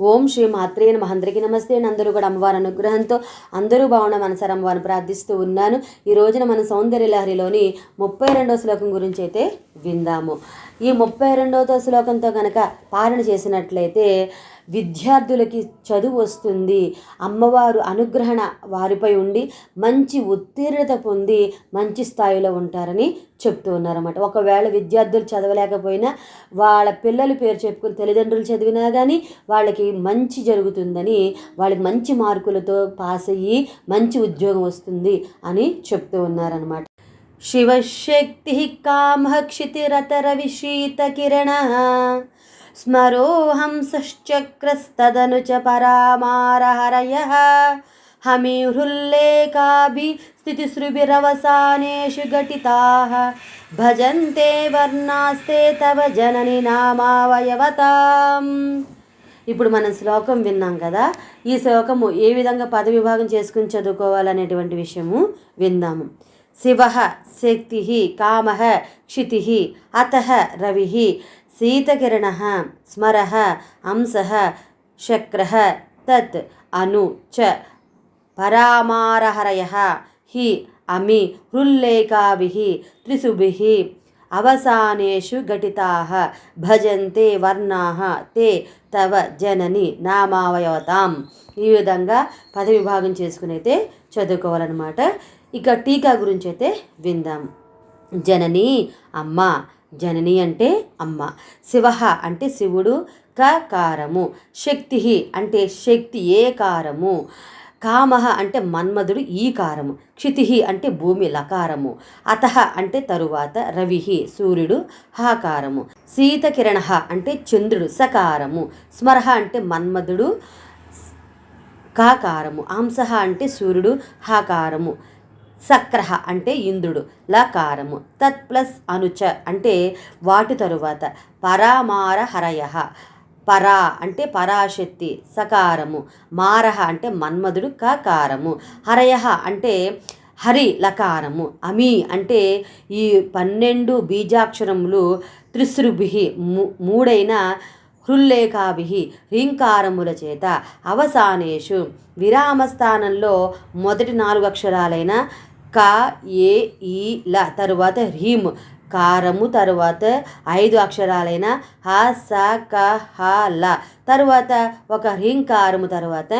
ఓం శ్రీ మాత్రే నమ. అందరికీ నమస్తే అందరూ కూడా అమ్మవారి అనుగ్రహంతో అందరూ బాగున్న మనసారి అమ్మవారిని ప్రార్థిస్తూ ఉన్నాను. ఈ రోజున మన సౌందర్య లహరిలోని ముప్పై రెండవ శ్లోకం గురించి అయితే విందాము. ఈ ముప్పై రెండవ శ్లోకంతో కనుక పాలన చేసినట్లయితే విద్యార్థులకి చదువు వస్తుంది. అమ్మవారు అనుగ్రహణ వారిపై ఉండి మంచి ఉత్తీర్ణత పొంది మంచి స్థాయిలో ఉంటారని చెప్తూ ఉన్నారన్నమాట. ఒకవేళ విద్యార్థులు చదవలేకపోయినా వాళ్ళ పిల్లల పేరు చెప్పుకుని తల్లిదండ్రులు చదివినా కానీ వాళ్ళకి మంచి జరుగుతుందని వాళ్ళకి మంచి మార్కులతో పాస్ అయ్యి మంచి ఉద్యోగం వస్తుంది అని చెప్తూ ఉన్నారనమాట శివశక్తి కిరణ క్షితిరతరవిశీతకిరణ స్మరోహంసశ్చక్రస్తదను చ పరామారహరయ హమిహృల్లేకాభి స్థితిసృభిరవసానేషు భజంతే వర్ణాస్తే తవ జనని నామావయవతాం ఇప్పుడు మనం శ్లోకం విన్నాం కదా? ఈ శ్లోకము ఏ విధంగా పద విభాగం చేసుకుని చదువుకోవాలనేటువంటి విషయము విందాము శివ శక్తి కామ క్షితి అత రవి శీతకిరణ స్మర అంశ శక్ర తత్ అను చ పరామారహరయ హి అమి హృల్లేఖాభి త్రిశుభి అవసానేషు ఘటితా భజంతే వర్ణా తే తవ జనని నామావయవతాం. ఈ విధంగా పద విభాగం చేసుకుని చదువుకోవాలన్నమాట. ఇక టీకా గురించి అయితే విందాం. జనని అమ్మ జనని అంటే అమ్మ శివ అంటే శివుడు కకారము శక్తి అంటే శక్తి ఏ కారము కామ అంటే మన్మధుడు ఈ కారము క్షితి అంటే భూమి లకారము అత అంటే తరువాత రవి సూర్యుడు హాకారము శీతకిరణ అంటే చంద్రుడు సకారము స్మరహ అంటే మన్మధుడు కాకారము అంశ అంటే సూర్యుడు హాకారము సక్రహ అంటే ఇంద్రుడు లకారము తత్ ప్లస్ అనుచ అంటే వాటి తరువాత పరామార హరయ పరా అంటే పరాశక్తి సకారము మారహ అంటే మన్మధుడు కకారము హరయ అంటే హరి లకారము అమి అంటే ఈ పన్నెండు బీజాక్షరములు త్రిసృభి మూడైన హృల్లేఖాభి హ్రీంకారముల చేత అవసానేషు విరామస్థానంలో మొదటి నాలుగు అక్షరాలైన క ఏ ఈ ల తరువాత హ్రీం కారము తరువాత ఐదు అక్షరాలైన హ స క హ ల. తరువాత ఒక హ్రీంకారము తరువాత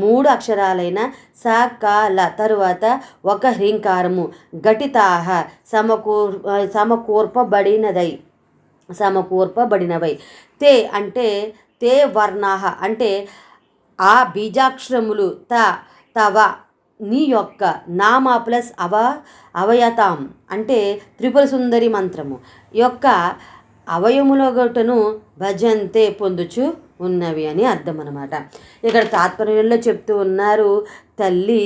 మూడు అక్షరాలైన స క ల. తరువాత ఒక హ్రీంకారము ఘటితాహ సమకూర్ సమకూర్పబడినదై. సమకూర్పబడినవై. తే అంటే తే వర్ణాహ అంటే ఆ బీజాక్షరములు త తవ నీ యొక్క నామ ప్లస్ అవ అవయతాం అంటే త్రిపుర సుందరి మంత్రము యొక్క అవయములగొటను భజంతే పొందుచు ఉన్నవి అని అర్థం అనమాట ఇక్కడ తాత్పర్యంలో చెప్తూ ఉన్నారు తల్లి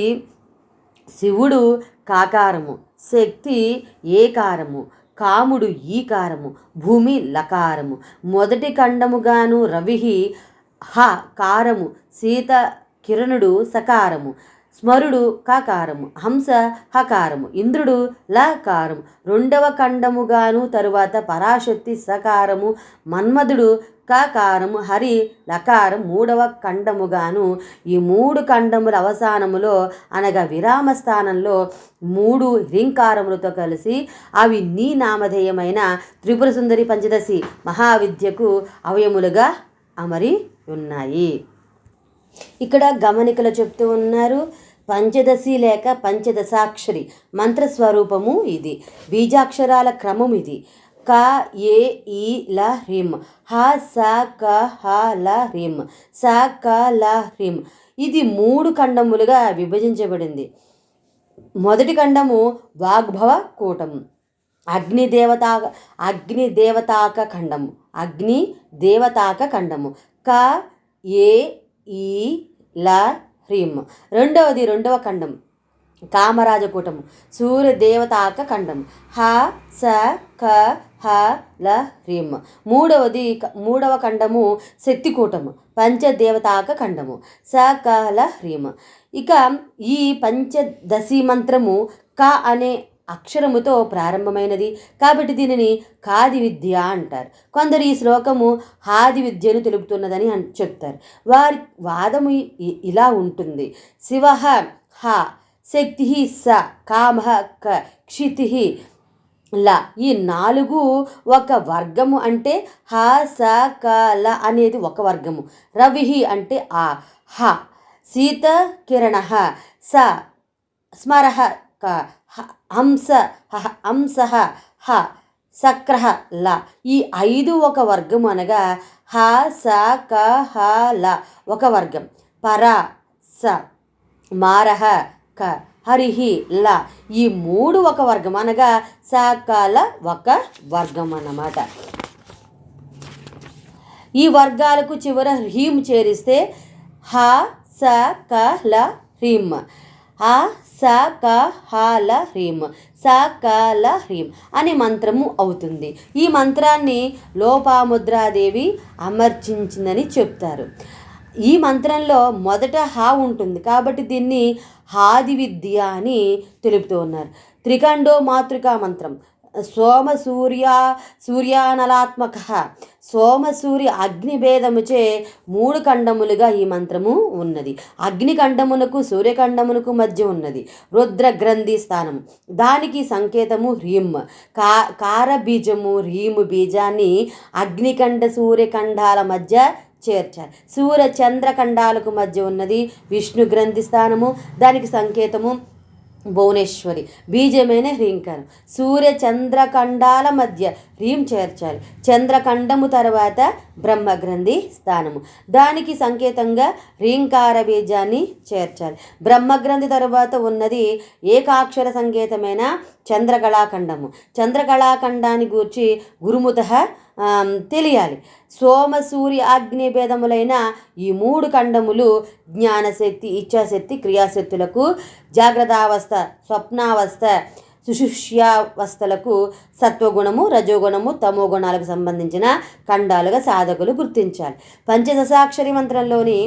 శివుడు కాకారము శక్తి ఏకారము కాముడు ఈ కారము భూమి లకారము. మొదటి ఖండముగాను రవిహి హ కారము సీత కిరణుడు సకారము. స్మరుడు కకారము హంస హకారము ఇంద్రుడు లకారము. రెండవ ఖండముగాను తరువాత పరాశక్తి సకారము మన్మధుడు కకారము హరి లకారం మూడవ ఖండముగాను ఈ మూడు ఖండముల అవసానములో అనగా విరామ స్థానంలో మూడు హ్రీంకారములతో కలిసి అవి నీ నామధేయమైన త్రిపుర సుందరి పంచదశి మహావిద్యకు అవయములుగా అమరి ఉన్నాయి. ఇక్కడ గమనికలు చెప్తూ ఉన్నారు. పంచదశి లేక పంచదశాక్షరి మంత్రస్వరూపము ఇది. బీజాక్షరాల క్రమం ఇది. క ఏ ఈ ల హ్రీం. హ స క హ ల హ్రీం. స క ల హ్రీం. ఇది మూడు ఖండములుగా విభజించబడింది. మొదటి ఖండము వాగ్భవ కూటము. అగ్ని దేవతా అగ్ని దేవతాక ఖండము. అగ్ని దేవతాక ఖండము. క ఏ ఈ ల హ్రీం రెండవది రెండవ ఖండం. కామరాజకూటము సూర్యదేవతాక ఖండం. హ స క హ ల హ్రీం మూడవది మూడవ ఖండము శక్తికూటము పంచదేవతాక ఖండము. స క ల హ్రీం ఇక ఈ పంచదశి మంత్రము క అనే అక్షరముతో ప్రారంభమైనది. కాబట్టి దీనిని కాది విద్య అంటారు. కొందరు ఈ శ్లోకము హాది విద్యను తెలుపుతున్నదని చెప్తారు. వారి వాదము ఇలా ఉంటుంది. శివ హ శక్తి స కామ క క్షితి ల ఈ నాలుగు ఒక వర్గము అంటే హ స క ల అనేది ఒక వర్గము. రవి అంటే ఆ హ శీత కిరణ స స్మరహ క హ హంస హ హంస హ సక్రహ ల. ఈ ఐదు ఒక వర్గం అనగా హ స క హ ల ఒక వర్గం. పర స మారహ క హరిహి ల. ఈ మూడు ఒక వర్గం అనగా సకాల ఒక వర్గం అన్నమాట. ఈ వర్గాలకు చివర హ్రీం చేరిస్తే హ స క ల హ్రీమ్ హ స క హ ల హ్రీం. స క ల హ్రీం అనే మంత్రము అవుతుంది. ఈ మంత్రాన్ని లోపాముద్రాదేవి అమర్చించిందని చెప్తారు. ఈ మంత్రంలో మొదట హా ఉంటుంది. కాబట్టి దీన్ని హాది విద్య అని తెలుపుతూ ఉన్నారు. త్రికండో మాతృకా మంత్రం. సోమసూర్య సూర్యానలాత్మక. సోమసూర్య అగ్నిభేదముచే మూడు ఖండములుగా ఈ మంత్రము ఉన్నది. అగ్నిఖండమునకు సూర్యఖండమునకు మధ్య ఉన్నది. రుద్ర గ్రంథి స్థానము దానికి సంకేతము హ్రీమ్ కా కారబీజము హ్రీము బీజాన్ని అగ్నిఖండ సూర్యఖండాల మధ్య చేర్చాలి. సూర్య చంద్రఖండాలకు మధ్య ఉన్నది విష్ణు గ్రంథి స్థానము. దానికి సంకేతము భువనేశ్వరి. బీజమైన హ్రీంకారం సూర్య చంద్రఖండాల మధ్య హ్రీం చేర్చాలి. చంద్రఖండము తర్వాత బ్రహ్మగ్రంథి స్థానము. దానికి సంకేతంగా హ్రీంకార బీజాన్ని చేర్చాలి. బ్రహ్మగ్రంథి తర్వాత ఉన్నది ఏకాక్షర సంకేతమైన చంద్రకళాఖండము. చంద్రకళాఖండాన్ని గూర్చి గురుముత తెలియాలి. సోమ సూర్య అగ్ని భేదములైన ఈ మూడు ఖండములు జ్ఞానశక్తి ఇచ్ఛాశక్తి క్రియాశక్తులకు జాగ్రత్తావస్థ స్వప్నావస్థ సుశిష్యావస్థలకు సత్వగుణము రజోగుణము తమో గుణాలకు సంబంధించిన ఖండాలుగా సాధకులు గుర్తించాలి. పంచదశాక్షరి మంత్రంలోని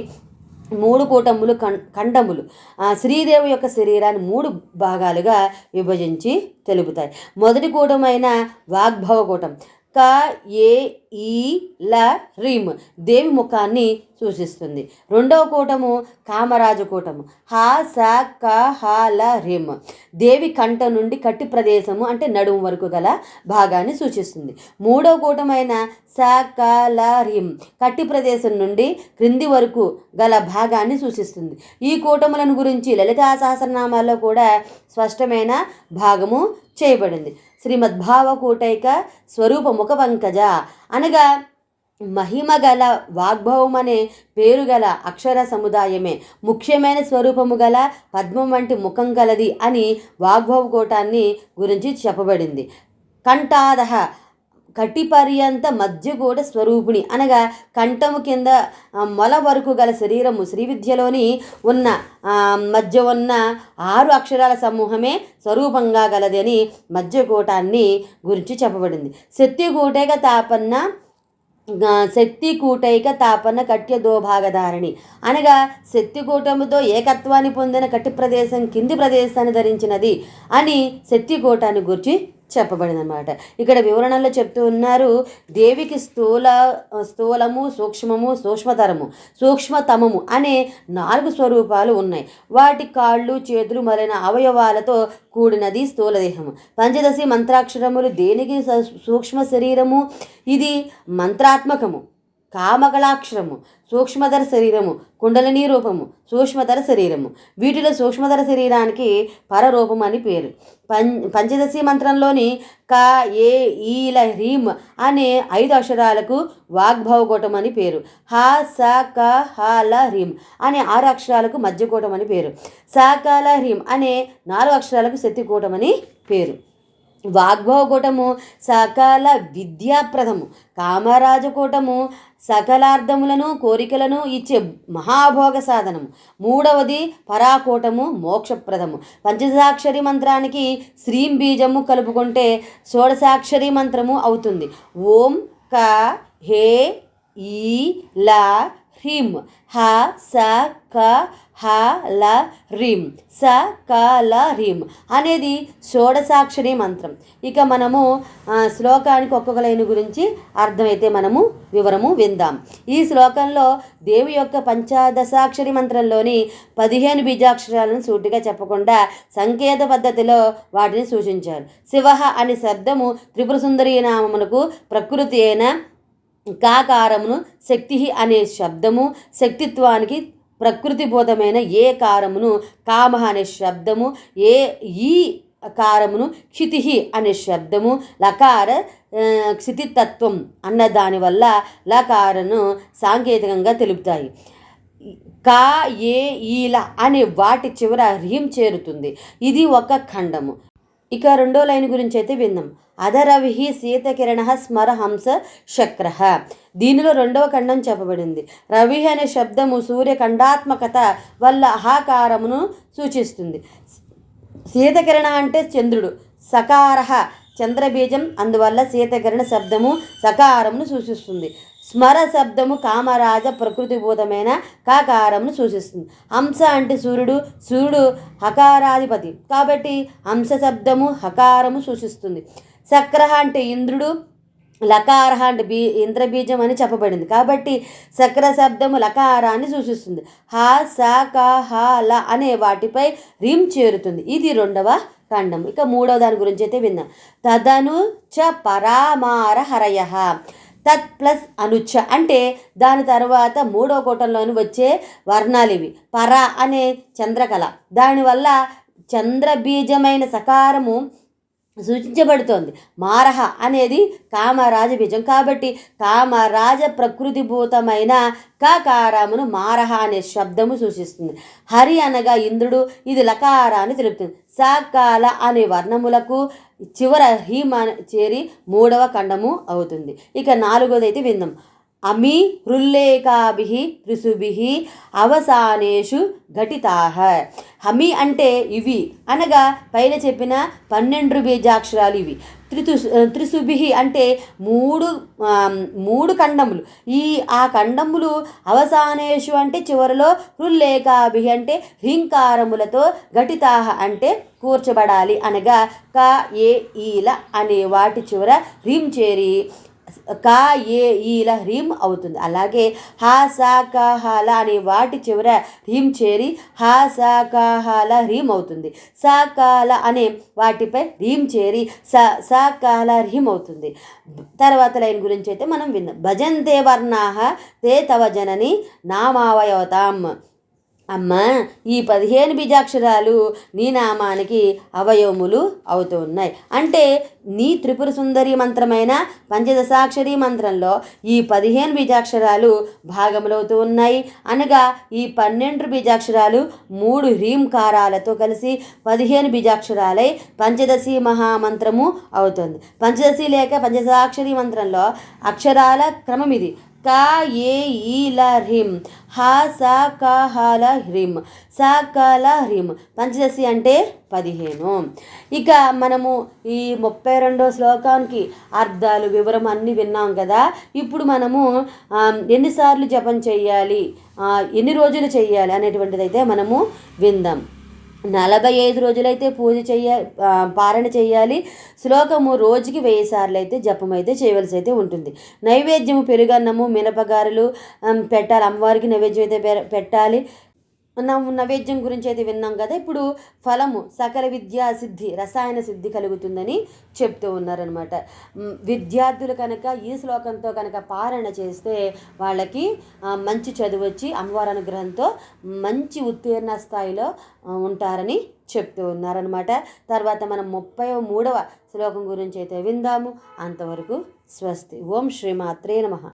మూడు కూటములు కం ఖండములు. శ్రీదేవి యొక్క శరీరాన్ని మూడు భాగాలుగా విభజించి తెలుపుతాయి. మొదటి కూటమైన వాగ్భవ కూటం. క ఏ ఈ ల రీమ్. దేవి ముఖాన్ని సూచిస్తుంది. రెండవ కూటము కామరాజు కూటము. హ స క హ ల రిమ్. దేవి కంఠ నుండి కట్టి ప్రదేశము అంటే నడుము వరకు గల భాగాన్ని సూచిస్తుంది. మూడవ కూటమైన స క ల రిమ్. కట్టి ప్రదేశం నుండి క్రింది వరకు గల భాగాన్ని సూచిస్తుంది. ఈ కూటములను గురించి లలితా సహస్రనామాల్లో కూడా స్పష్టమైన భాగము చేయబడింది. శ్రీమద్భావ కూటైక స్వరూప ముఖ పంకజ అనగా మహిమ గల వాగ్భవం అనే పేరు గల అక్షర సముదాయమే. ముఖ్యమైన స్వరూపము గల పద్మం వంటి ముఖం గలది అని వాగ్భవ కూటాన్ని గురించి చెప్పబడింది. కంఠాదహ కటిపర్యంత మధ్యగూడ స్వరూపిణి. అనగా కంఠము కింద మొల వరకు గల శరీరము శ్రీ విద్యలోని ఉన్న మధ్య ఉన్న ఆరు అక్షరాల సమూహమే స్వరూపంగా గలది అని మధ్యకూటాన్ని గురించి చెప్పబడింది. శక్తికూటేక తాపన్న శక్తికూటైక శక్తి కూటైక తాపన కట్య దోభాగధారిణి అనగా శక్తికూటముతో ఏకత్వాన్ని పొందిన కట్టి ప్రదేశం కింది ప్రదేశాన్ని ధరించినది అని శక్తికూటాన్ని గురించి చెప్పబడిందనమాట ఇక్కడ వివరణలో చెప్తూ ఉన్నారు దేవికి స్థూల స్థూలము సూక్ష్మము సూక్ష్మతరము సూక్ష్మతమము అనే నాలుగు స్వరూపాలు ఉన్నాయి. వాటి కాళ్ళు చేతులు మొదలైన అవయవాలతో కూడినది స్థూలదేహము. పంచదశి మంత్రాక్షరములు దేనికి స- సూక్ష్మ శరీరము? ఇది మంత్రాత్మకము. కామగళాక్షరము సూక్ష్మధర శరీరము కుండలిని రూపము సూక్ష్మధర శరీరము. వీటిలో సూక్ష్మధర శరీరానికి పరరూపం అని పేరు. పం పంచదశి మంత్రంలోని క ఏ ఈల హ్రీమ్ అనే ఐదు అక్షరాలకు వాగ్భవకూటం అని పేరు. హ స క హ ల హ్రీం అనే ఆరు అక్షరాలకు మధ్యకూటం అని పేరు. స క ల హ్రీం అనే నాలుగు అక్షరాలకు శక్తికూటం అని పేరు. వాగ్భవకూటము సకల విద్యాప్రదము. కామరాజకూటము సకలార్థములను కోరికలను ఇచ్చే మహాభోగ సాధనము. మూడవది పరాకూటము మోక్షప్రదము. పంచసాక్షరి మంత్రానికి శ్రీం బీజము కలుపుకుంటే షోడసాక్షరి మంత్రము అవుతుంది. ఓం క హే ఈ ల హ్రీం హ స క హ ల హ్రీం స క ల హ్రీం అనేది షోడసాక్షరి మంత్రం. ఇక మనము శ్లోకానికి ఒక్కొక్క లైన్ గురించి అర్థమైతే మనము వివరము విందాం. ఈ శ్లోకంలో దేవి యొక్క పంచాదశాక్షరి మంత్రంలోని పదిహేను బీజాక్షరాలను సూటిగా చెప్పకుండా సంకేత పద్ధతిలో వాటిని సూచించారు. శివ అనే శబ్దము త్రిపుర సుందరి నామమునకు ప్రకృతి అయిన కాకారమును శక్తి అనే శబ్దము శక్తిత్వానికి ప్రకృతిబోధమైన ఏ కారమును కామ అనే శబ్దము ఏ ఈ కారమును క్షితి అనే శబ్దము లకార క్షితితత్వం అన్న దానివల్ల లకారను సాంకేతికంగా తెలుపుతాయి. కా ఏ ఈల అనే వాటి చివర హ్రీం చేరుతుంది. ఇది ఒక ఖండము. ఇక రెండో లైన్ గురించి అయితే విందాం. అధరవిహి శీతకిరణ స్మర హంస శక్ర. దీనిలో రెండవ ఖండం చెప్పబడింది. రవి అనే శబ్దము సూర్యఖండాత్మకత వల్ల అహాకారమును సూచిస్తుంది. శీతకిరణ అంటే చంద్రుడు. సకారహ చంద్రబీజం అందువల్ల శీతకిరణ శబ్దము సకారమును సూచిస్తుంది. స్మర శబ్దము కామరాజ ప్రకృతిభూతమైన కాకారమును సూచిస్తుంది. హంస అంటే సూర్యుడు సూర్యుడు హకారాధిపతి. కాబట్టి హంస శబ్దము హకారము సూచిస్తుంది. చక్రహ అంటే ఇంద్రుడు లకారహ అంటే బీ ఇంద్రబీజం అని చెప్పబడింది. కాబట్టి చక్ర శబ్దము లకారాన్ని సూచిస్తుంది. హ స క హ ల అనే వాటిపై రిం చేరుతుంది. ఇది రెండవ ఖండం. ఇక మూడవ దాని గురించి అయితే విన్నాం తదను చ పరామార హరయ తత్ ప్లస్ అనుచ్చ అంటే దాని తర్వాత మూడో కూటంలోని వచ్చే వర్ణాలు ఇవి పర అనే చంద్రకళ. దానివల్ల చంద్రబీజమైన సకారము సూచించబడుతోంది. మారహ అనేది కామరాజ బీజం. కాబట్టి కామరాజ ప్రకృతిభూతమైన కకారమును మారహ అనే శబ్దము సూచిస్తుంది. హరి అనగా ఇంద్రుడు ఇది లకారాన్ని తెలుపుతుంది. సకాల అనే వర్ణములకు చివర హీమ చేరి మూడవ ఖండము అవుతుంది. ఇక నాలుగోది అయితే విందాం. అమి హృల్లేఖాభి ఋషుభి అవసానేషు ఘటితాహ హమి అంటే ఇవి. అనగా పైన చెప్పిన పన్నెండు బీజాక్షరాలు ఇవి. త్రితు త్రిశుభి అంటే మూడు మూడు ఖండములు. ఈ ఆ ఖండములు అవసానేషు అంటే చివరిలో హృల్లేఖాభి అంటే హ్రీంకారములతో ఘటితాహ అంటే కూర్చబడాలి. అనగా క ఏ ఈల అనే వాటి చివర హ్రీం చేరి కా ఏ ఇలా హ్రీం అవుతుంది. అలాగే హా సా కా హాల అనే వాటి చివర హ్రీం చేరి హా సా కా హాల హ్రీం అవుతుంది. సా కాల అనే వాటిపై హ్రీం చేరి స సా కాల హ్రీం అవుతుంది. తర్వాత లైన్ గురించి అయితే మనం విన్నాం. భజంతే వర్ణాహ తే తవ జనని నామావయవతాం. అమ్మా ఈ పదిహేను బీజాక్షరాలు నీ నామానికి అవయవములు అవుతూ ఉన్నాయి అంటే నీ త్రిపుర సుందరి మంత్రమైన పంచదశాక్షరి మంత్రంలో ఈ పదిహేను బీజాక్షరాలు భాగములవుతూ ఉన్నాయి. అనగా ఈ పన్నెండు బీజాక్షరాలు మూడు హ్రీంకారాలతో కలిసి పదిహేను బీజాక్షరాలై పంచదశి మహామంత్రము అవుతుంది. పంచదశి లేక పంచదశాక్షరి మంత్రంలో అక్షరాల క్రమం ఇది క ఏ ఈ ల హ్రీం హ స క హల హ్రీం స కల హ్రీం పంచదశి అంటే పదిహేను. ఇక మనము ఈ ముప్పై రెండో శ్లోకానికి అర్థాలు వివరం అన్నీ విన్నాం కదా. ఇప్పుడు మనము ఎన్నిసార్లు జపం చేయాలి? ఎన్ని రోజులు చేయాలి అనేటువంటిది అయితే మనము విందాం. నలభై ఐదు రోజులైతే పూజ చెయ్య పారణ చేయాలి శ్లోకము రోజుకి వెయ్యి సార్లు అయితే జపం అయితే చేయవలసి అయితే ఉంటుంది. నైవేద్యము పెరుగన్నము మినపగారెలు పెట్టాలి. అమ్మవారికి నైవేద్యం అయితే పె- పెట్టాలి. నైవేద్యం గురించి అయితే విన్నాం కదా. ఇప్పుడు ఫలము సకల విద్యా సిద్ధి రసాయన సిద్ధి కలుగుతుందని చెప్తూ ఉన్నారనమాట విద్యార్థులు కనుక ఈ శ్లోకంతో కనుక పారణ చేస్తే వాళ్ళకి మంచి చదువు వచ్చి అమ్మవారి అనుగ్రహంతో మంచి ఉత్తీర్ణ స్థాయిలో ఉంటారని చెప్తూ ఉన్నారనమాట తర్వాత మనం ముప్పై మూడవ శ్లోకం గురించి అయితే విందాము. అంతవరకు స్వస్తి. ఓం శ్రీమాత్రే నమః.